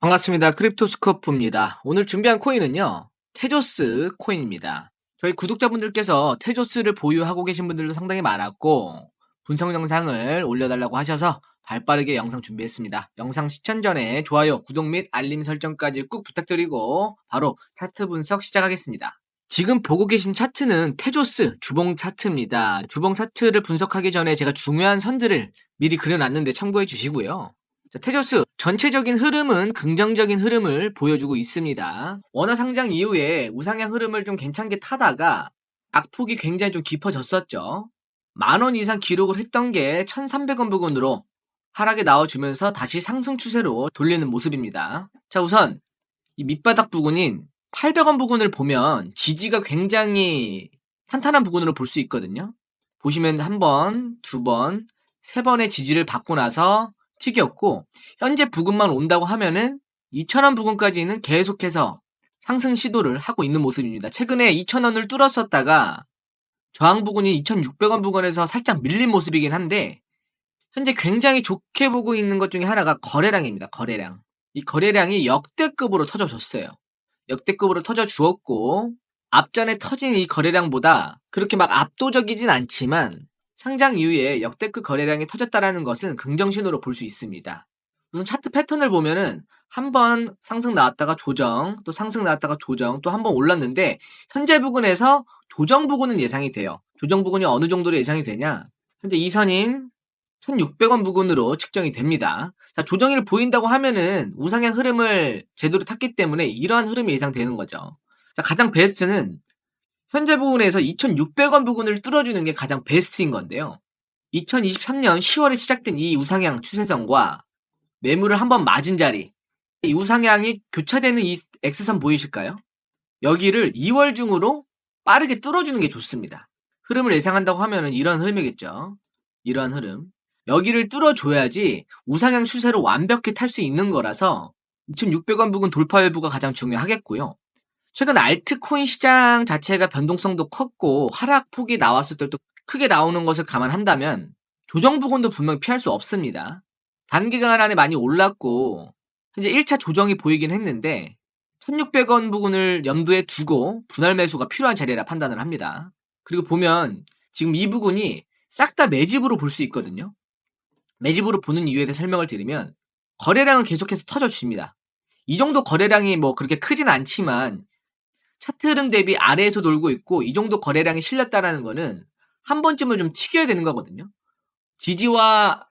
반갑습니다. 크립토 스코프입니다. 오늘 준비한 코인은요. 테조스 코인입니다. 저희 구독자분들께서 테조스를 보유하고 계신 분들도 상당히 많았고 분석 영상을 올려달라고 하셔서 발빠르게 영상 준비했습니다. 영상 시청 전에 좋아요, 구독 및 알림 설정까지 꾹 부탁드리고 바로 차트 분석 시작하겠습니다. 지금 보고 계신 차트는 테조스 주봉 차트입니다. 주봉 차트를 분석하기 전에 제가 중요한 선들을 미리 그려놨는데 참고해 주시고요. 자, 테조스 전체적인 흐름은 긍정적인 흐름을 보여주고 있습니다. 원화 상장 이후에 우상향 흐름을 좀 괜찮게 타다가 악폭이 굉장히 좀 깊어졌었죠. 만 원 이상 기록을 했던 게 1,300원 부근으로 하락에 나와주면서 다시 상승 추세로 돌리는 모습입니다. 자, 우선 이 밑바닥 부근인 800원 부근을 보면 지지가 굉장히 탄탄한 부근으로 볼 수 있거든요. 보시면 한 번, 두 번, 세 번의 지지를 받고 나서 튀겼고 현재 부근만 온다고 하면은 2,000원 부근까지는 계속해서 상승 시도를 하고 있는 모습입니다. 최근에 2,000원을 뚫었었다가 저항 부근이 2,600원 부근에서 살짝 밀린 모습이긴 한데 현재 굉장히 좋게 보고 있는 것 중에 하나가 거래량입니다. 거래량. 이 거래량이 역대급으로 터져줬어요. 역대급으로 터져 주었고 앞전에 터진 이 거래량보다 그렇게 막 압도적이진 않지만 상장 이후에 역대급 거래량이 터졌다라는 것은 긍정신호로 볼 수 있습니다. 우선 차트 패턴을 보면은 한 번 상승 나왔다가 조정, 또 상승 나왔다가 조정, 또 한 번 올랐는데 현재 부근에서 조정 부근은 예상이 돼요. 조정 부근이 어느 정도로 예상이 되냐? 현재 이 선인 1,600원 부근으로 측정이 됩니다. 자, 조정일 보인다고 하면은 우상향 흐름을 제대로 탔기 때문에 이러한 흐름이 예상되는 거죠. 자, 가장 베스트는 현재 부분에서 2,600원 부근을 뚫어주는 게 가장 베스트인 건데요. 2023년 10월에 시작된 이 우상향 추세선과 매물을 한번 맞은 자리, 이 우상향이 교차되는 이 X선 보이실까요? 여기를 2월 중으로 빠르게 뚫어주는 게 좋습니다. 흐름을 예상한다고 하면은 이런 흐름이겠죠. 이러한 흐름. 여기를 뚫어줘야지 우상향 추세로 완벽히 탈 수 있는 거라서 2,600원 부근 돌파 여부가 가장 중요하겠고요. 최근 알트코인 시장 자체가 변동성도 컸고 하락폭이 나왔을 때도 크게 나오는 것을 감안한다면 조정 부분도 분명 피할 수 없습니다. 단기간 안에 많이 올랐고 현재 1차 조정이 보이긴 했는데 1600원 부분을 염두에 두고 분할 매수가 필요한 자리라 판단을 합니다. 그리고 보면 지금 이 부분이 싹 다 매집으로 볼 수 있거든요. 매집으로 보는 이유에 대해 설명을 드리면 거래량은 계속해서 터져줍니다. 이 정도 거래량이 뭐 그렇게 크진 않지만 차트 흐름 대비 아래에서 돌고 있고 이 정도 거래량이 실렸다라는 거는 한 번쯤은 좀 튀겨야 되는 거거든요. 지지와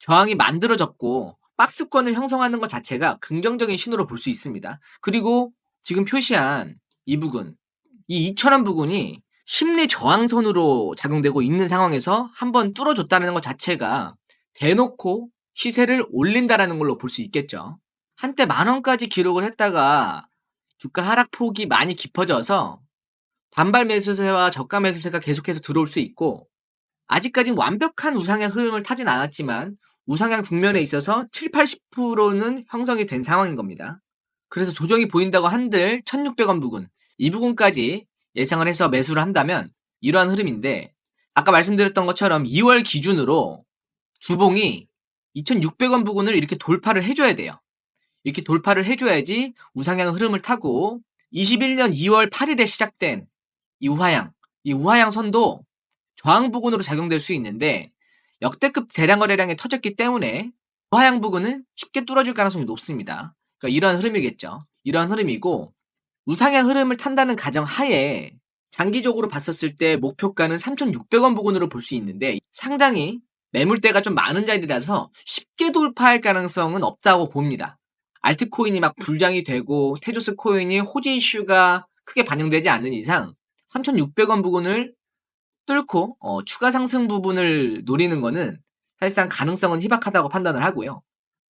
저항이 만들어졌고 박스권을 형성하는 것 자체가 긍정적인 신호로 볼 수 있습니다. 그리고 지금 표시한 이 부분, 이 2,000원 부분이 심리 저항선으로 작용되고 있는 상황에서 한번 뚫어줬다는 것 자체가 대놓고 시세를 올린다라는 걸로 볼 수 있겠죠. 한때 만 원까지 기록을 했다가 주가 하락 폭이 많이 깊어져서 반발 매수세와 저가 매수세가 계속해서 들어올 수 있고 아직까지는 완벽한 우상향 흐름을 타진 않았지만 우상향 국면에 있어서 7, 80%는 형성이 된 상황인 겁니다. 그래서 조정이 보인다고 한들 1600원 부근 이 부분까지 예상을 해서 매수를 한다면 이러한 흐름인데 아까 말씀드렸던 것처럼 2월 기준으로 주봉이 2600원 부근을 이렇게 돌파를 해줘야 돼요. 이렇게 돌파를 해줘야지 우상향 흐름을 타고 21년 2월 8일에 시작된 이 우하향, 이 우하향 선도 저항 부근으로 작용될 수 있는데 역대급 대량 거래량이 터졌기 때문에 우하향 부근은 쉽게 뚫어줄 가능성이 높습니다. 그러니까 이러한 흐름이겠죠. 이러한 흐름이고 우상향 흐름을 탄다는 가정 하에 장기적으로 봤었을 때 목표가는 3,600원 부근으로 볼 수 있는데 상당히 매물대가 좀 많은 자리라서 쉽게 돌파할 가능성은 없다고 봅니다. 알트코인이 막 불장이 되고 테조스 코인이 호재 이슈가 크게 반영되지 않는 이상 3,600원 부분을 뚫고 어, 추가 상승 부분을 노리는 거는 사실상 가능성은 희박하다고 판단을 하고요.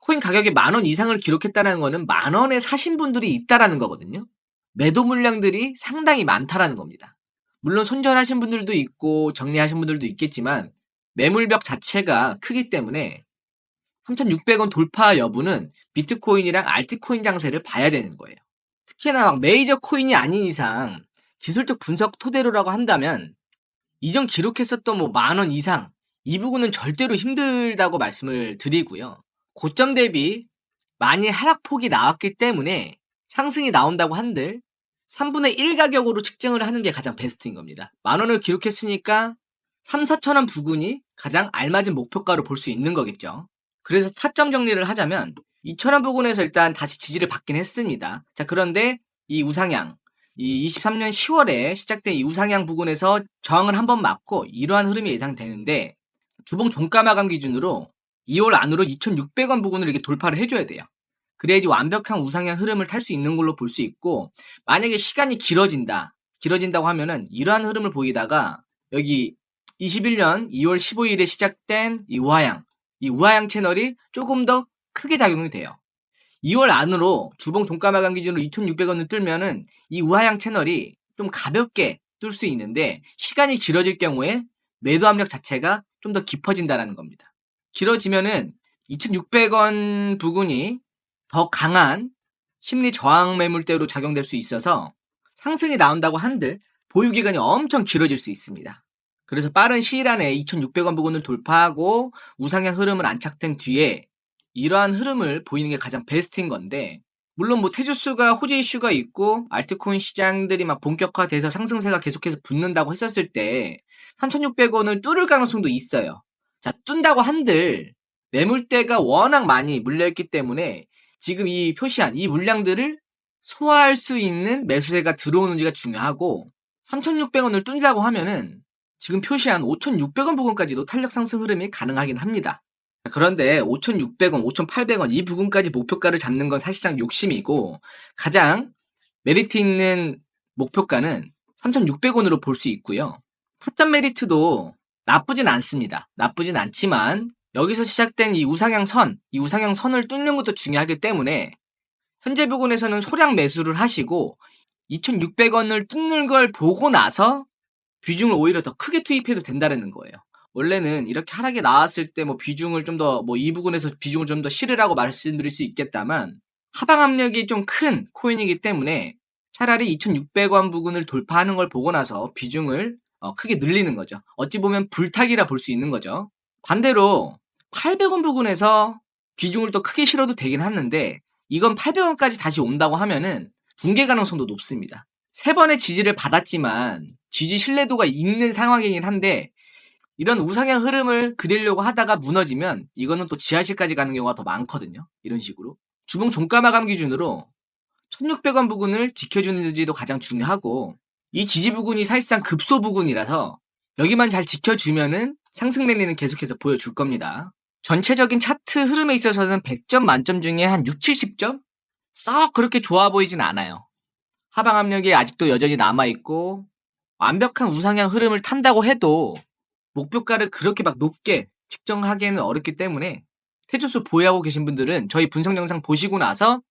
코인 가격이 만 원 이상을 기록했다는 거는 만 원에 사신 분들이 있다라는 거거든요. 매도 물량들이 상당히 많다라는 겁니다. 물론 손절하신 분들도 있고 정리하신 분들도 있겠지만 매물벽 자체가 크기 때문에 3,600원 돌파 여부는 비트코인이랑 알트코인 장세를 봐야 되는 거예요. 특히나 막 메이저 코인이 아닌 이상 기술적 분석 토대로라고 한다면 이전 기록했었던 뭐 만 원 이상 이 부분은 절대로 힘들다고 말씀을 드리고요. 고점 대비 많이 하락폭이 나왔기 때문에 상승이 나온다고 한들 3분의 1 가격으로 측정을 하는 게 가장 베스트인 겁니다. 만 원을 기록했으니까 3, 4천 원 부근이 가장 알맞은 목표가로 볼 수 있는 거겠죠. 그래서 타점 정리를 하자면 2천 원 부근에서 일단 다시 지지를 받긴 했습니다. 자 그런데 이 우상향 이 23년 10월에 시작된 이 우상향 부근에서 저항을 한 번 맞고 이러한 흐름이 예상되는데 주봉 종가 마감 기준으로 2월 안으로 2,600원 부근을 이렇게 돌파를 해줘야 돼요. 그래야지 완벽한 우상향 흐름을 탈 수 있는 걸로 볼 수 있고 만약에 시간이 길어진다 길어진다고 하면은 이러한 흐름을 보이다가 여기 21년 2월 15일에 시작된 이 우하향 이 우하향 채널이 조금 더 크게 작용이 돼요. 2월 안으로 주봉 종가 마감 기준으로 2,600원을 뚫면은 이 우하향 채널이 좀 가볍게 뚫 수 있는데 시간이 길어질 경우에 매도 압력 자체가 좀 더 깊어진다라는 겁니다. 길어지면은 2,600원 부근이 더 강한 심리 저항 매물대로 작용될 수 있어서 상승이 나온다고 한들 보유 기간이 엄청 길어질 수 있습니다. 그래서 빠른 시일 안에 2,600원 부근을 돌파하고 우상향 흐름을 안착된 뒤에 이러한 흐름을 보이는 게 가장 베스트인 건데 물론 뭐 테주스가 호재 이슈가 있고 알트코인 시장들이 막 본격화돼서 상승세가 계속해서 붙는다고 했었을 때 3,600원을 뚫을 가능성도 있어요. 자, 뚫는다고 한들 매물대가 워낙 많이 물려있기 때문에 지금 이 표시한 이 물량들을 소화할 수 있는 매수세가 들어오는지가 중요하고 3,600원을 뚫자고 하면은 지금 표시한 5,600원 부근까지도 탄력 상승 흐름이 가능하긴 합니다. 그런데 5,600원, 5,800원 이 부분까지 목표가를 잡는 건 사실상 욕심이고 가장 메리트 있는 목표가는 3,600원으로 볼 수 있고요. 타점 메리트도 나쁘진 않습니다. 나쁘진 않지만 여기서 시작된 이 우상향 선, 이 우상향 선을 뚫는 것도 중요하기 때문에 현재 부분에서는 소량 매수를 하시고 2,600원을 뚫는 걸 보고 나서 비중을 오히려 더 크게 투입해도 된다는 거예요. 원래는 이렇게 하락이 나왔을 때 뭐 비중을 좀 더 뭐 이 부분에서 비중을 좀 더 실으라고 말씀드릴 수 있겠다만 하방 압력이 좀 큰 코인이기 때문에 차라리 2,600원 부근을 돌파하는 걸 보고 나서 비중을 어, 크게 늘리는 거죠. 어찌 보면 불타기라 볼 수 있는 거죠. 반대로 800원 부근에서 비중을 또 크게 실어도 되긴 하는데 이건 800원까지 다시 온다고 하면은 붕괴 가능성도 높습니다. 세 번의 지지를 받았지만 지지 신뢰도가 있는 상황이긴 한데 이런 우상향 흐름을 그리려고 하다가 무너지면 이거는 또 지하실까지 가는 경우가 더 많거든요. 이런 식으로. 주봉 종가 마감 기준으로 1600원 부근을 지켜주는지도 가장 중요하고 이 지지 부근이 사실상 급소 부근이라서 여기만 잘 지켜주면은 상승 랠리는 계속해서 보여줄 겁니다. 전체적인 차트 흐름에 있어서는 100점 만점 중에 한 6, 70점? 썩 그렇게 좋아 보이진 않아요. 하방 압력이 아직도 여전히 남아 있고 완벽한 우상향 흐름을 탄다고 해도 목표가를 그렇게 막 높게 측정하기에는 어렵기 때문에 태조수 보유하고 계신 분들은 저희 분석 영상 보시고 나서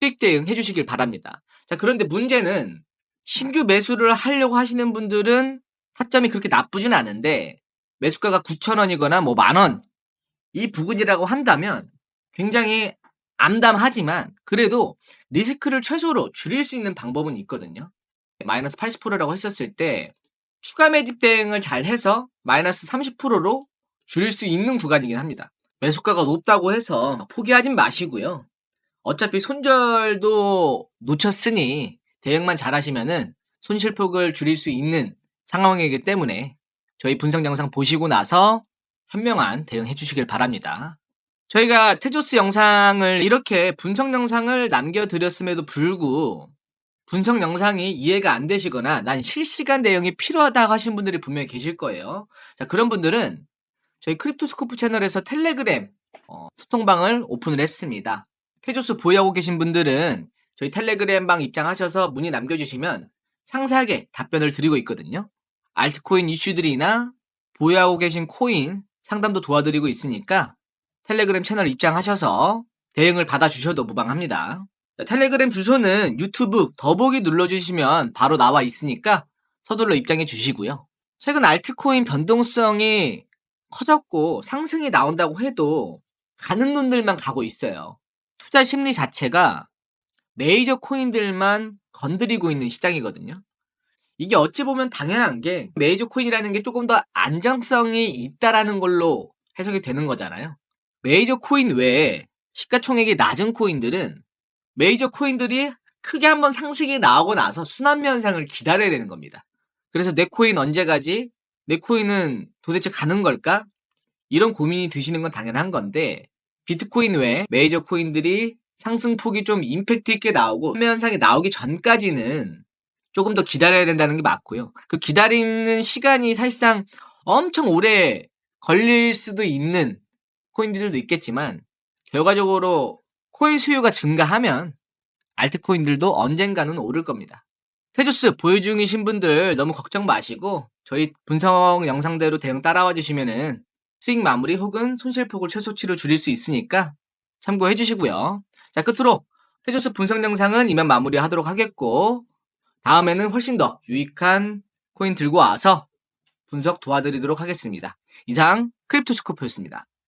수익 대응 해주시길 바랍니다. 자, 그런데 문제는 신규 매수를 하려고 하시는 분들은 타점이 그렇게 나쁘진 않은데 매수가가 9,000원이거나 뭐 만 원 이 부근이라고 한다면 굉장히 암담하지만 그래도 리스크를 최소로 줄일 수 있는 방법은 있거든요. 마이너스 80%라고 했었을 때 추가 매집 대응을 잘 해서 마이너스 30%로 줄일 수 있는 구간이긴 합니다. 매수가가 높다고 해서 포기하진 마시고요. 어차피 손절도 놓쳤으니 대응만 잘 하시면은 손실폭을 줄일 수 있는 상황이기 때문에 저희 분석 영상 보시고 나서 현명한 대응해 주시길 바랍니다. 저희가 테조스 영상을 이렇게 분석 영상을 남겨드렸음에도 불구 분석 영상이 이해가 안 되시거나 난 실시간 내용이 필요하다 하신 분들이 분명히 계실 거예요. 자, 그런 분들은 저희 크립토스코프 채널에서 텔레그램 어, 소통방을 오픈을 했습니다. 테조스 보유하고 계신 분들은 저희 텔레그램 방 입장하셔서 문의 남겨주시면 상세하게 답변을 드리고 있거든요. 알트코인 이슈들이나 보유하고 계신 코인 상담도 도와드리고 있으니까 텔레그램 채널 입장하셔서 대응을 받아주셔도 무방합니다. 텔레그램 주소는 유튜브 더보기 눌러주시면 바로 나와 있으니까 서둘러 입장해 주시고요. 최근 알트코인 변동성이 커졌고 상승이 나온다고 해도 가는 놈들만 가고 있어요. 투자 심리 자체가 메이저 코인들만 건드리고 있는 시장이거든요. 이게 어찌 보면 당연한 게 메이저 코인이라는 게 조금 더 안정성이 있다라는 걸로 해석이 되는 거잖아요. 메이저 코인 외에 시가총액이 낮은 코인들은 메이저 코인들이 크게 한번 상승이 나오고 나서 순환매 현상을 기다려야 되는 겁니다. 그래서 내 코인 언제 가지? 내 코인은 도대체 가는 걸까? 이런 고민이 드시는 건 당연한 건데 비트코인 외에 메이저 코인들이 상승폭이 좀 임팩트 있게 나오고 순매 현상이 나오기 전까지는 조금 더 기다려야 된다는 게 맞고요. 그 기다리는 시간이 사실상 엄청 오래 걸릴 수도 있는 코인들도 있겠지만 결과적으로 코인 수요가 증가하면 알트코인들도 언젠가는 오를 겁니다. 테조스 보유 중이신 분들 너무 걱정 마시고 저희 분석 영상대로 대응 따라와 주시면은 수익 마무리 혹은 손실폭을 최소치로 줄일 수 있으니까 참고해 주시고요. 자, 끝으로 테조스 분석 영상은 이만 마무리하도록 하겠고 다음에는 훨씬 더 유익한 코인 들고 와서 분석 도와드리도록 하겠습니다. 이상 크립토스코프였습니다.